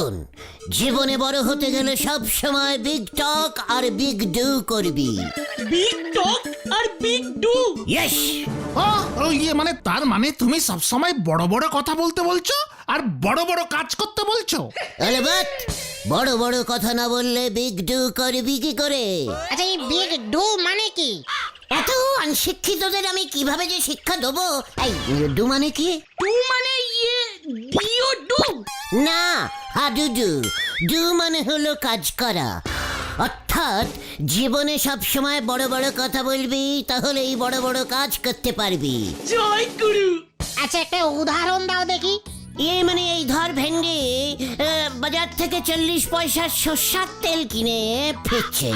শোন জীবনে বড় হতে গেলে সব সময় বিগ টক আর বিগ ডু করবি। বিগ টক আর বিগ ডু ইয়েস ও ও, ইয়ে মানে তার মানে তুমি সবসময় বড় বড় কথা বলতে বলছো আর বড় বড় কাজ করতে বলছো? আলবাত বড় বড় কথা না বললে বিগ ডু করবি কি করে? আচ্ছা এই বিগ ডু মানে কি? এত অনশিক্ষিতদের আমি কীভাবে যে শিক্ষা দেবো? এই ডু মানে কি? ডু মানে ডিও ডু না হাডুডু ডু মানে হলো কাজ করা। অর্থাৎ জীবনে সব সময় বড় বড় কথা বলবি তাহলে এই বড় বড় কাজ করতে পারবি। জয় গুরু! আচ্ছা একটা উদাহরণ দাও দেখি। এ মানে এই ধর ভেন্ডি বাজার থেকে চল্লিশ পয়সার সর্ষার তেল কিনে ফিরছে।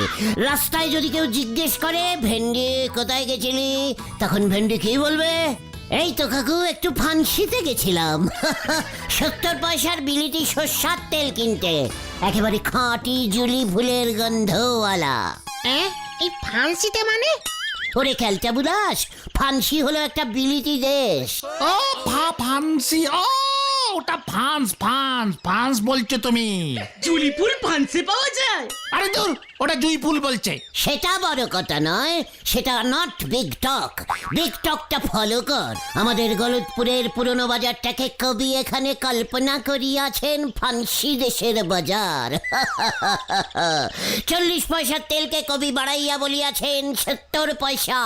রাস্তায় যদি কেউ জিজ্ঞেস করে ভেন্ডি কোথায় গেছিলি? তখন ভেন্ডি কি বলবে? এই তো কাকু একটু ফান্সিতে গেছিলাম। সত্তর পয়সার বিলিটি সর্ষার তেল কিনতে। একেবারে খাঁটি জুলি ফুলের গন্ধওয়ালা। হ্যাঁ এই ফান্সিতে মানে? ওরে খেলতে বুদাস ফান্সি হলো একটা বিলিতি দেশ। ও ফা ফান্সি ও ওটা ফান্স ফান্স ফান্স বলছো তুমি। জুলি ফুল ফান্সে পাওয়া যায়। আরে দূর ওটা জুই ফুল বলছে। সেটা বড় কথা নয় সেটা নট বিগ টক বিগ টকটা ফলো কর। আমাদের গলতপুরের পুরনো বাজারটাকে কবি এখানে কল্পনা করিয়াছেন ফান্সি দেশের বাজার। চল্লিশ পয়সার তেলকে কবি বাড়াইয়া বলিয়াছেন সত্তর পয়সা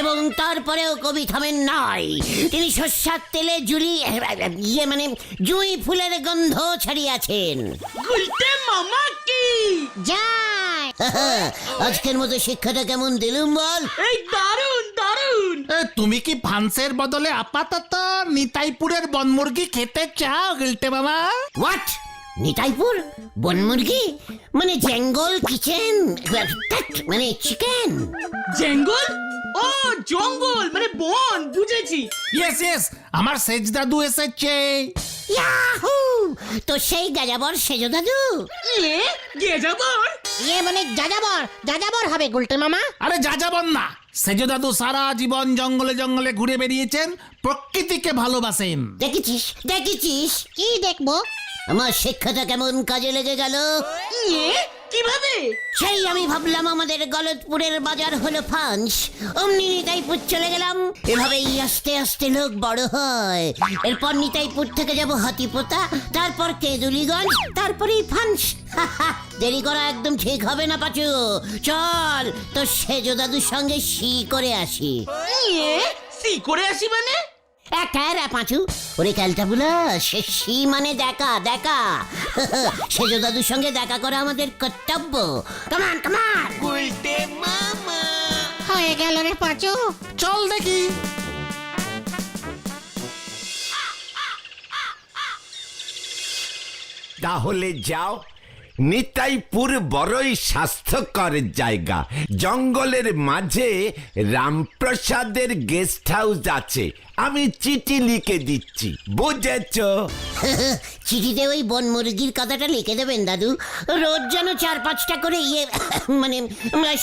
এবং তারপরেও কবি থামেন নাই। তিনি শস্যার তেলে জুলি ইয়ে মানে জুঁই ফুলের গন্ধ ছাড়িয়াছেন। গুলতে মামা কি? যায় আজকের মতো শিক্ষাটা কেমন দিলুম বল? এই দারুণ দারুণ এ, তুমি কি ফান্সের বদলে আপাতত নিতাইপুরের বনমুরগি খেতে চাও গিলতে বাবা হোয়াট নিতাইপুর? বনমুরগি? মানে জঙ্গল কিচেন? মানে চিকেন? জঙ্গল? ও জঙ্গল মানে বন বুঝেছি। ইয়েস ইয়েস আমার সেজ দাদু এসেছে। ইয়াহু তো সেই গাজাবর সেজো দাদু। ইয়ে গেজাবর? ইয়ে মানে যাযাবর যাযাবর হবে গুলটে মামা। আরে যা যাবন না সেজ দাদু সারা জীবন জঙ্গলে জঙ্গলে ঘুরে বেরিয়েছেন প্রকৃতিকে ভালোবাসেন। দেখেছিস দেখেছিস কি দেখব? আমার শিক্ষাটা কেমন কাজে লেগে গেল? কীভাবে? সেই আমি ভাবলাম আমাদের গলতপুরের বাজার হলো ফান্স অমনি নিতাইপুর চলে গেলাম। এভাবেই আস্তে আস্তে লোক বড় হয়। এরপর নিতাইপুর থেকে যাব হাতিপোতা তারপর কেদুলিগঞ্জ তারপরেই ফান্স দেরি করা একদম ঠিক হবে না পাচু। চল তো সেজো দাদুর সঙ্গে সি করে আসি। সি করে আসি মানে? পাঁচু। ওরে ক্যালটাবুলা সে মানে দেখা দেখা। সেজো দাদুর সঙ্গে দেখা করা আমাদের কর্তব্য। কমান কমান হয়ে গেল রে পাঁচু। চল দেখি। তাহলে যাও নিতাইপুর বড়ই স্বাস্থ্যকর জায়গা। জঙ্গলের মাঝে রামপ্রসাদের গেস্ট হাউস আছে। আমি চিঠি লিখে দিচ্ছি বুঝেছ? চিঠিতে ওই বন মুরগির কথাটা লিখে দেবেন দাদু। রোজ যেন চার পাঁচটা করে ইয়ে মানে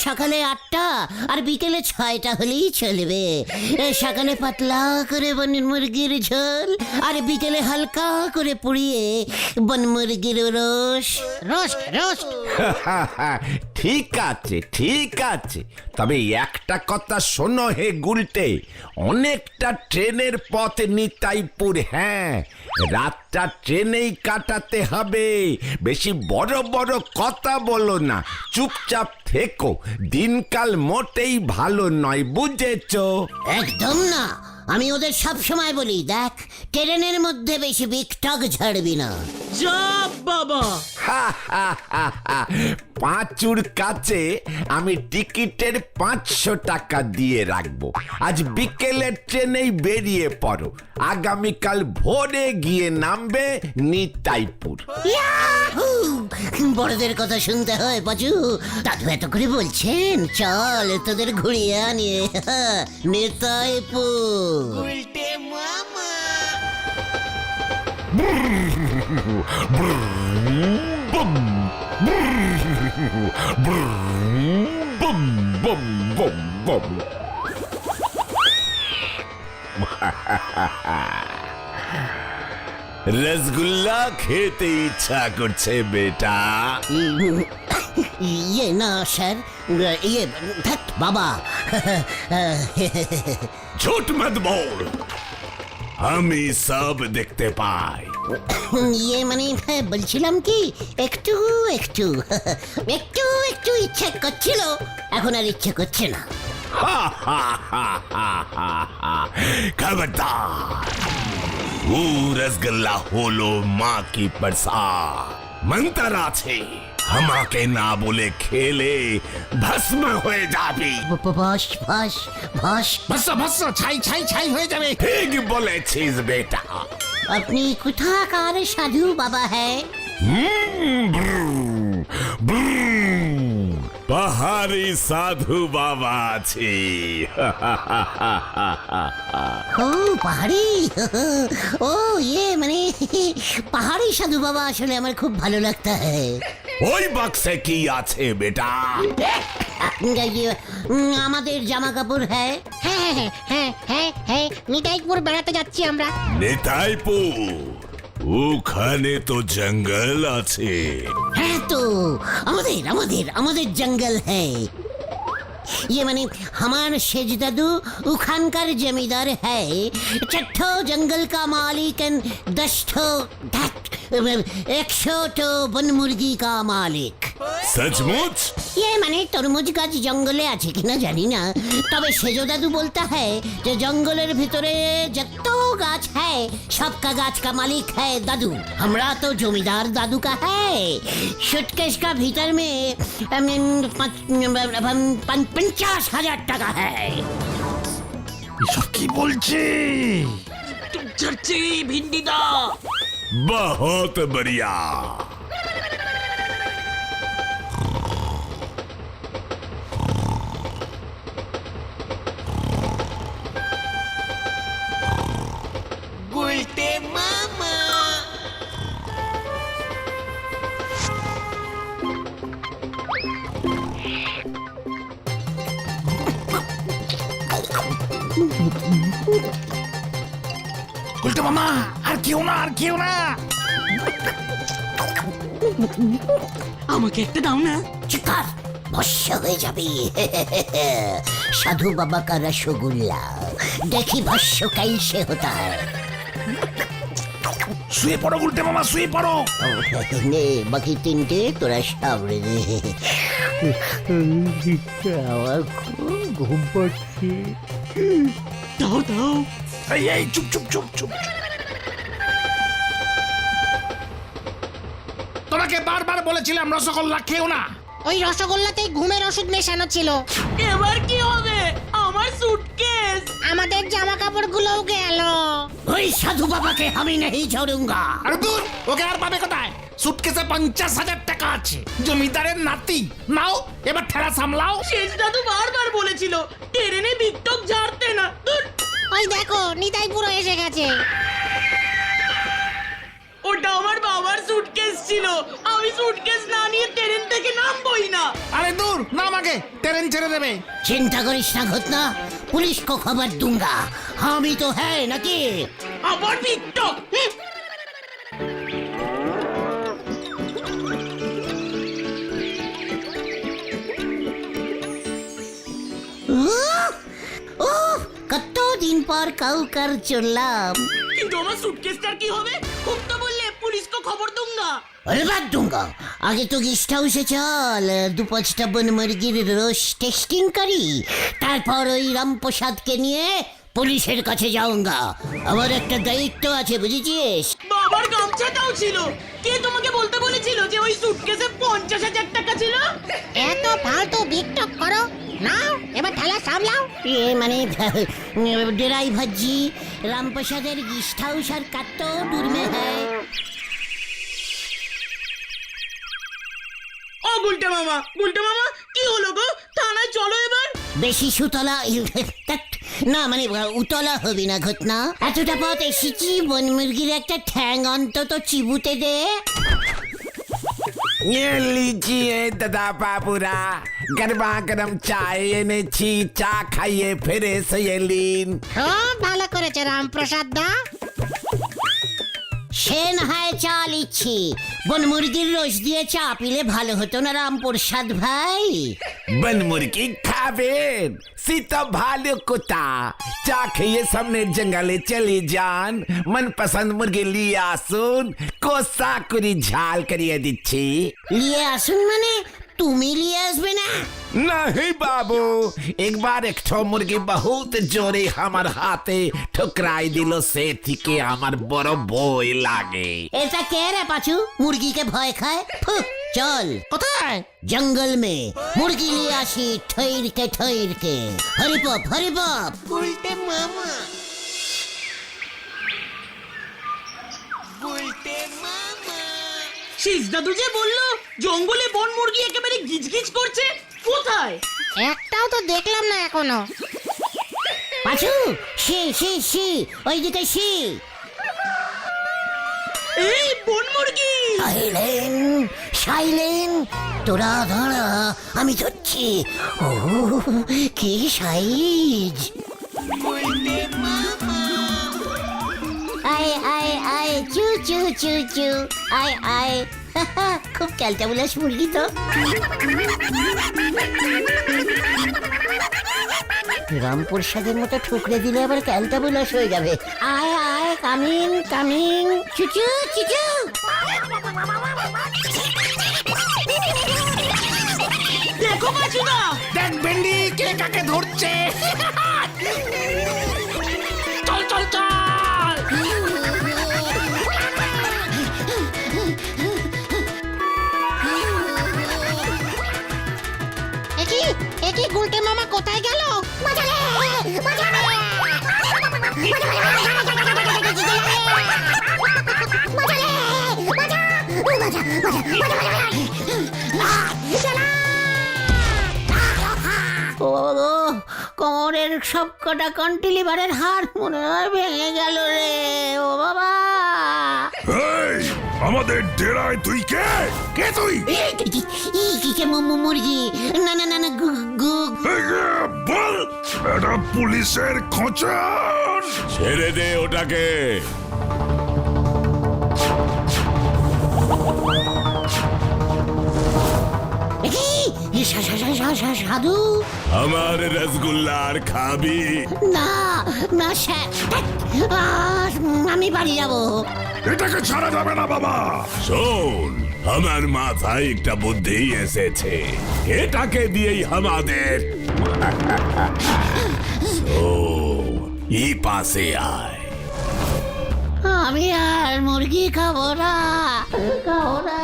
সকালে আটটা আর বিকেলে ছয়টা হলেই চলবে। সকালে পাতলা করে বন মুরগির ঝোল আর বিকেলে হালকা করে পুড়িয়ে বন মুরগির রস। Roast roast. ঠিক আছে ঠিক আছে। তবে একটা কথা শোনো হে গুলটে অনেকটা ট্রেনের পথ নিতাইপুর হ্যাঁ। রাতটা ট্রেনেই কাটাতে হবে। বেশি বড় বড় কথা বলো না। চুপচাপ থেকো। দিনকাল মোটেই ভালো নয়, বুঝেছ? একদম না। আমি ওদের সব সময় বলি দেখ ট্রেনের মধ্যে বেশি বিকটক ঝাড়বি না। যা বাবা। পাঁচুর কাছে আমি টিকিটের পাঁচশো টাকা দিয়ে রাখব। আজ বিকেলের ট্রেনেই বেরিয়ে পড়ো। আগামীকাল ভোরে গিয়ে নামবে নিতাইপুর। ইয়াহু! বড়দের কথা শুনতে হয় পাচু। দাদু এত করে বলছেন চল তোদের ঘুরিয়ে আনিয়ে নেতাইপুর। বুম বুম রসগুল্লা খেতে ইচ্ছা করছে বেটা। ইয়ে না স্যার ইয়ে ধ্যাৎ বাবা ঝুট মত বল আমি সব দেখতে পাই ইয়ে মানে বলছিলাম কি একটু একটু একটু একটু ইচ্ছে করছিল এখন আর ইচ্ছে করছে না খবরদার ও রসগোল্লা হলো মা কি প্রসাদ মন্ত্র আছে আমাকে না বলে খেলে ভস্ম হয়ে যাবি বস বস বস ভস্য ভস্য ছাই ছাই ছাই হয়ে যাবে ঠিক বলেছিস বেটা আপনি কোথাকার সাধু বাবা হ্যাঁ পাহাড়ি সাধু বাবা আছে ও পাহাড়ি ও ইয়ে মানে পাহাড়ি সাধু বাবা আসলে আমার খুব ভালো লাগতা হ্যাঁ ওই বাক্সে কি আছে বেটা ইয়ে, উম, আমাদের জামা কাপড় হ্যাঁ হ্যাঁ হ্যাঁ হ্যাঁ হ্যাঁ হ্যাঁ নিতাইপুর বেড়াতে যাচ্ছি আমরা নেতাইপুর ওখানে তো জঙ্গল আছে হ্যাঁ তো আমাদের আমাদের আমাদের জঙ্গল হ্যাঁ ये मैंने हमार शेज दादू उखानकर जमींदार है छठो जंगल का मालिक एंड दस ठो एक सौ तो वन मुर्गी का मालिक सचमुच ये মানে তরমুজ গাছ জঙ্গলে আছে কিনা জানি না তবে সেজো দাদু বলতা है যে জঙ্গলের ভিতরে যত গাছ है सबका गाछ का मालिक है दादू हमरा तो जमींदार दादू का है सुटकेस का भीतर में अम, पाँच- अम, पं- पचास हजार টাকা है এসব কি বলছে ছাড়ছি ভিন্ডি দা बहुत बढ़िया। उल्टे मामा। उल्टे मामा। কেউ না আর কেউ না। আমাকে একটা দাও না। চিকার ভস্য হয়ে যাবি। সাধু বাবা কার রসগোল্লা দেখি ভস্য কাইসে হতা শুয়ে পড়ো উল্টে মামা শুয়ে পড়ো। নে বাকি তিনটে তোরা সামনে দে আমার খুব ঘুম পাচ্ছে। দাও দাও। এই এই চুপ চুপ চুপ চুপ চুপ। তোমাকে বারবার বলেছিলাম রসগোল্লা খেও না। ওই রসগোল্লাতেই ঘুমের ওষুধ মেশানো ছিল। এবার কি হবে? আমার সুটকেস আমাদের জামা কাপড় গুলোও গেল। ওই সাধু বাবাকে আমি নেই ঝরুঙ্গা আর দূর ওকে আর পাবে কোথায়? সুটকেসে পঞ্চাশ হাজার টাকা আছে। জমিদারের নাতি নাও এবার ঠেলা সামলাও। শেষ দাদু বারবার বলেছিল ট্রেনে বিট্টক ঝাড়তে না। দূর ওই দেখো নিতাই পুরো এসে গেছে। ওটা আমার বাবার সুটকেস ছিল আমি সুটকেস না নিয়ে ট্রেন থেকে নামবই না আরে দূর নাম আগে ট্রেন ছেড়ে দেবে চিন্তা করিস না ঘটনা পুলিশ কো খবর দুঙ্গা আমি তো হ্যাঁ নাকি আবার টিকটক উফ কত দিন পর কাউকার চললাম কিন্তু আমার সুটকেসটার কি হবে খুব তো খবর দুঙ্গা? আরে বাদ দুঙ্গা আগে তো গেস্ট হাউসে চল দু পাঁচটা মুরগির রস টেস্টিং করি তারপর ওই রামপ্রসাদকে নিয়ে পুলিশের কাছে যাওঙ্গা। আমার একটা দায়িত্ব আছে বুঝেছিস? বাবার গামছাটাও ছিল। কে তোমাকে বলতে বলেছিল যে ওই সুটকেসে পঞ্চাশ হাজার টাকা ছিল? এত ফালতু বিকটক করো। নাও এবার ঠেলা সামলাও। এ মানে ডেরাই জি রামপ্রসাদের গিস্ট হাউস আর কাটতেও দূর মে মামা মামা কি হলো গো? থানায় চলো এবার। বেশি সুতলা না মানে উতলা হবি না ঘটনা। এতটা পথ এসেছি বন মুরগির একটা ঠ্যাং অন্তত চিবুতে দে। দাদা বাবুরা গরম এনেছি চা খাইয়ে ফেরে ভালো করেছে রামপ্রসাদ দা। সে না হয় চা লিচ্ছি বন মুরগির রস দিয়ে চা পিলে ভালো হতো না রামপ্রসাদ ভাই। বন মুরগি খাবেন সীতা ভালো কোতা চা খেয়ে সামনে জঙ্গলে চলে যান। মন পছন্দ মুরগি লিয়ে আসুন কোসা করে ঝাল করিয়ে দিচ্ছি। লিয়ে আসুন মানে তুমি নিয়ে আসবে না नहीं बाबू एक बार एक ठो मुर्गी बहुत जोरे हमार हाथे ठुकराई दिलो से थी के हमार बड़ो বই লাগে এটা কে রে পাচু মুরগিকে ভয় খায় ফু, চল কোথায় জঙ্গল মে মুরগি নিয়ে আসি ঠৈর কে ঠৈর কে হরিপপ হরিপপ শেষ দাদু যে বলল জঙ্গলে বন মুরগি একেবারে গিজগিজ করছে কোথায়? একটাও তো দেখলাম না এখনও। পাচু সি সি সি ওইদিকে সি এই বন মুরগি! সাইলেন সাইলেন তোরা দাঁড়া আমি ধরছি। ও কি সাইজ। চু চু চু চু। আয় আয়। খুব ক্যালটা বুলাস মুরগি তো। রামপ্রসাদের মতো ঠুকরে দিলে আবার ক্যালটা বুলাস হয়ে যাবে। আয় আয় কামিং কামিং। চুচু চুচু দেখো পাচুদা দেখ ভেন্ডি কে কাকে ধরছে? ও গো, কোমরের সব কটা কন্টিলিভারের হাড় মনে হয় ভেঙে গেল রে ও বাবা। আমাদের ডেরায় তুই কে? কে তুই? কি মুরগি। না না না না গু গু। বল এটা পুলিশের খোঁচার। ছেড়ে দে ওটাকে। সাধু? আমার রসগোল্লার খাবি। না না আমি বাড়ি যাব। এটাকে ছাড়া যাবে না বাবা। শোন আমার মাথায় একটা বুদ্ধি এসেছে। এটাকে দিয়েই আমাদের ই পাশে আয়। আমি আর মুরগি খাব না। খাব না।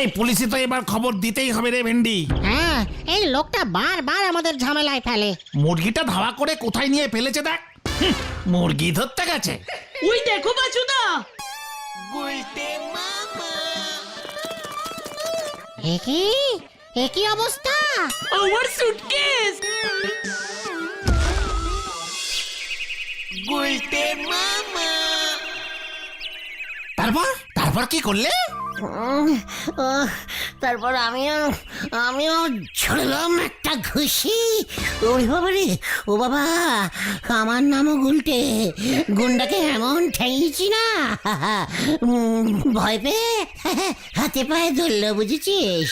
এই পুলিশে তো এবার খবর দিতেই হবে রে ভেন্ডি। হ্যাঁ এই লোকটা বারবার আমাদের ঝামেলায় ফেলে। মুরগিটা ধাওয়া করে কোথায় নিয়ে ফেলেছে দেখ। হুঁ, মুরগি ধরতে গেছে। ওই দেখো পাচুদা একই একই অবস্থা? আমার সুটকেস তারপর তারপর কি করলে আহ, তারপর আমিও আমিও ছড়লাম একটা ঘুষি ওরে বাবা রে ও বাবা আমার নামও গুলটে গুন্ডাকে এমন ঠেঙিয়েছি না উম, ভয় পেয়ে হাতে পায়ে ধরলো বুঝেছিস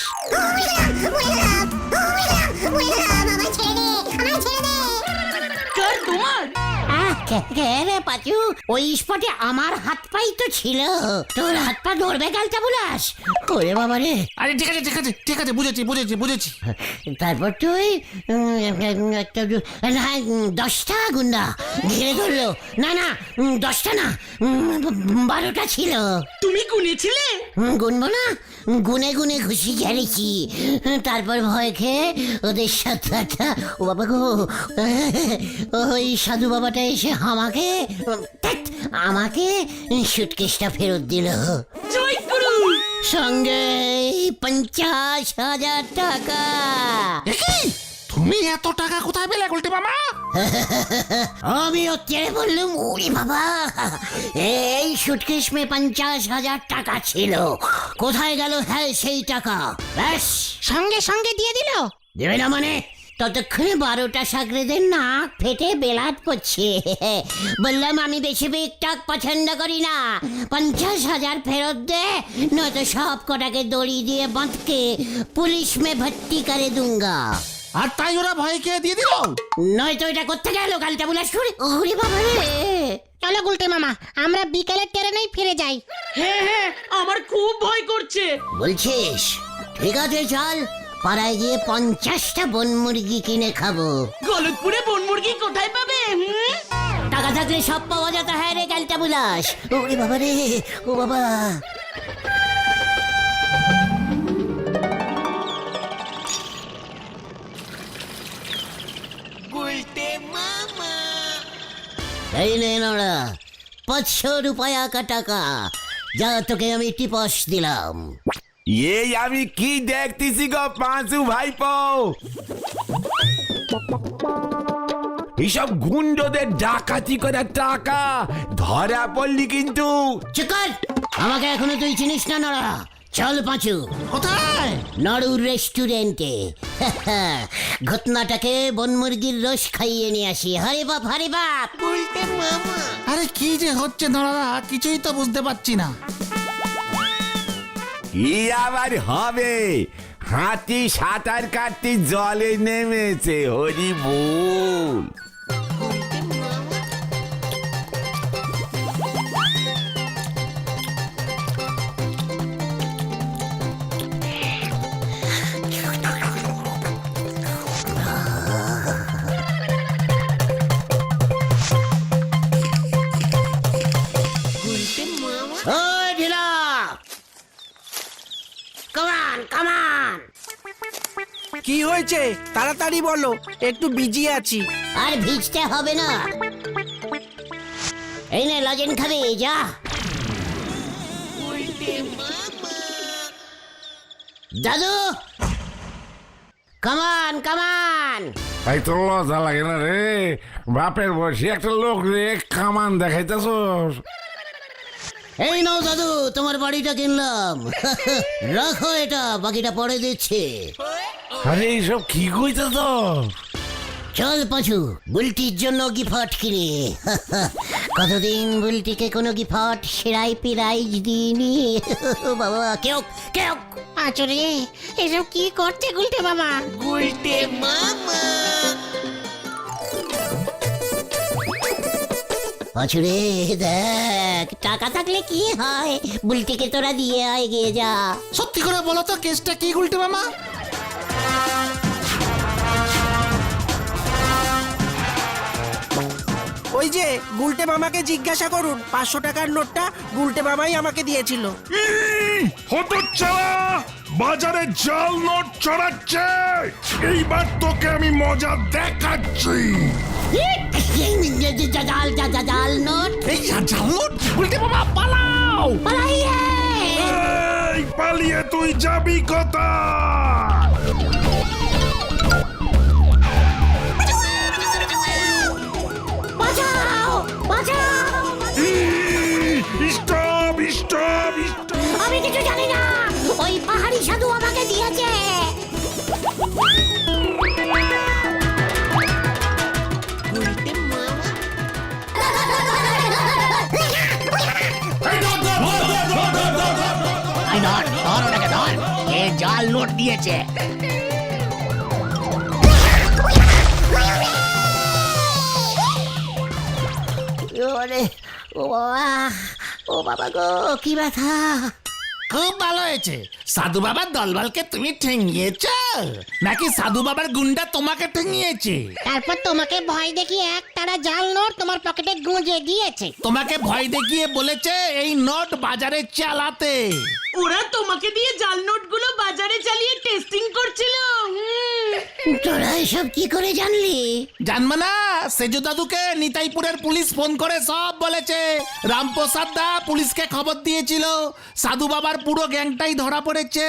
রে পাচু? ওই স্পটে আমার হাত পাই তো ছিল। তোর হাত পা ধরবে গালটা বুলাস ওরে বাবা রে। আরে ঠিক আছে ঠিক আছে ঠিক আছে বুঝেছি বুঝেছি বুঝেছি। তারপর তুই উম, একটা দু- না দশটা গুন্ডা ঘিরে ধরলো। না না উম, দশটা না উম, বারোটা ছিল। তুমি গুনেছিলে? উম, গুনবো না। গুনে গুনে ঘুষি ঝেড়েছি তারপর ভয় খেয়ে ওদের সাথে একটা ও বাবা গো। ওই সাধু বাবাটা এসে আমাকে ধ্যাৎ, আমাকে সুটকেসটা ফেরত দিল। সঙ্গে পঞ্চাশ হাজার টাকা। তুমি এত টাকা কোথায় পেলে গুলটে মামা? আমি চেয়ে বললুম ওরে বাবা এই সুটকেশ মে পঞ্চাশ হাজার টাকা ছিল। কোথায় গেল হ্যাঁ সেই টাকা? ব্যাস। সঙ্গে সঙ্গে দিয়ে দিল? দেবে না মানে? ততক্ষণে বারোটা সাগরেদের নাক ফেটে বেলাত করছে। বললাম আমি বেশি বিকটক পছন্দ করি না। পঞ্চাশ হাজার ফেরত দে নয়তো সব কটাকে দড়ি দিয়ে বাঁধকে পুলিশ মে ভর্তি করে দুঙ্গা। আর তাই ওরা ভয়কে দিয়ে দিল? নয়তো এটা করতে গেল কালটা বুলাস করে ওরে বাবা রে। চলো গুলটে মামা আমরা বিকেলের ট্রেনেই ফিরে যাই। হ্যাঁ হ্যাঁ আমার খুব ভয় করছে। বলছিস ঠিক আছে চল। পাড়ায় গিয়ে পঞ্চাশটা বন মুরগি কিনে খাব। গলতপুরে বন মুরগি কোথায় পাবে হুম? টাকা থাকলে সব পাওয়া যেত হ্যাঁ রে ক্যালটা বুলাস। ওরে বাবা রে ও বাবা। এই নে নড়া পাঁচশো রুপায়া কা টাকা। যা তোকে আমি টিপস দিলাম। এই আমি কি দেখতেছি গো পাঁচু ভাইপো এইসব গুন্ডদের ডাকাতি করার টাকা ধরা পড়লি কিন্তু চিকন আমাকে এখনও তুই চিনিস না নড়া চল পাঁচু কোথায় নাড়ুর রেস্টুরেন্টে ঘটনাটাকে বনমুরগির রস খাইয়ে নিয়ে আসি হরে বাপ হরে বাপ আরে কি যে হচ্ছে দাঁড়া কিছুই তো বুঝতে পারছি না কি আবার হবে? হাতি সাঁতার কাটতে জলে নেমেছে হরি বল কি হয়েছে? তাড়াতাড়ি বলো একটু বিজি আছি। আর ভিজতে হবে না। এই নে লজেন খাবে যা। দাদু! কামান কামান ভাই তো লজ্জা লাগে না রে? বাপের বয়সী একটা লোক রে কামান দেখাইতেছ এই নাও দাদু তোমার বাড়িটা কিনলাম। রাখো এটা বাকিটা পরে দিচ্ছি। আরে এইসব কি কইতেছ চল পাঁচু বুলটির জন্য গিফট কিনি। কতদিন বুলটিকে কোনো গিফট সেরাই পিরাইজ দিইনি? বাবা কেউ কেউ। আচরে এসব কি করছে গুলটে মামা। পাঁচুরে দেখ টাকা থাকলে কি হয়? বুলটিকে তোরা দিয়ে আয় গিয়ে যা। সত্যি করে বলো তো কেসটা কি গুলটে মামা? ওই যে গুলটে মামাকে জিজ্ঞাসা করুন পাঁচশো টাকার নোটটা গুলটে মামাই আমাকে দিয়েছিল। হতো বাজারে জাল নোট চড়াচ্ছে! এইবার তোকে আমি মজা দেখাচ্ছি। জাল যা যা জাল নোট? এই জানো গুলটে মামা পালাও! পালাইয়ে! এই পালিয়ে তুই যাবি কোথায়? আমি কিছু জানি না। ওই পাহাড়ি সাধু আমাকে দিয়েছে। ওরে ও বাবা ও বাবা গো কি ব্যথা? খুব ভালো হয়েছে। সাধু বাবার দলবলকে তুমি ঠেঙিয়েছ? নাকি সাধু বাবার গুন্ডা তোমাকে ঠেঙিয়েছে? তারপর তোমাকে ভয় দেখিয়ে এক তারা জাল নোট তোমার পকেটে গুঁজে দিয়েছে। তোমাকে ভয় দেখিয়ে বলেছে এই নোট বাজারে চালাতে। ওরা তোমাকে দিয়ে জাল নোটগুলো বাজারে চালিয়ে টেস্টিং করছিল। তোরা এসব কি করে জানলি? জানবে না সেজু দাদুকে নিতাইপুরের পুলিশ ফোন করে সব বলেছে। রামপ্রসাদ দা পুলিশকে খবর দিয়েছিল। সাধু বাবার পুরো গ্যাংটাই ধরা পড়েছে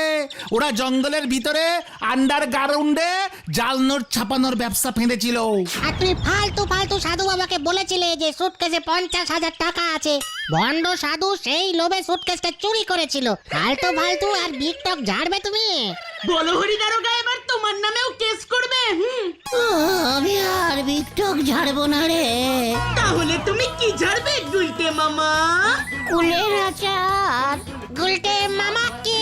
ওরা জঙ্গলের ভিতরে আন্ডার গ্রাউন্ডে জাল নোট ছাপানোর ব্যবসা ফেঁদেছিল। আর তুমি ফালতু ফালতু সাধু বাবাকে বলেছিলে যে সুটকেসে পঞ্চাশ হাজার টাকা আছে। ভণ্ড সাধু সেই লোভে সুটকেসটা চুরি করেছিল। ফালতু ফালতু আর বিকটক ঝাড়বে তুমি? বলো হরি দারোগা এবার তোমার নামেও কেস করবে হুম? আমি আর বিকটক ঝাড়বো না রে। তাহলে তুমি কি ঝাড়বে গুলটে মামা? কুলের আচার। গুলটে মামা কি?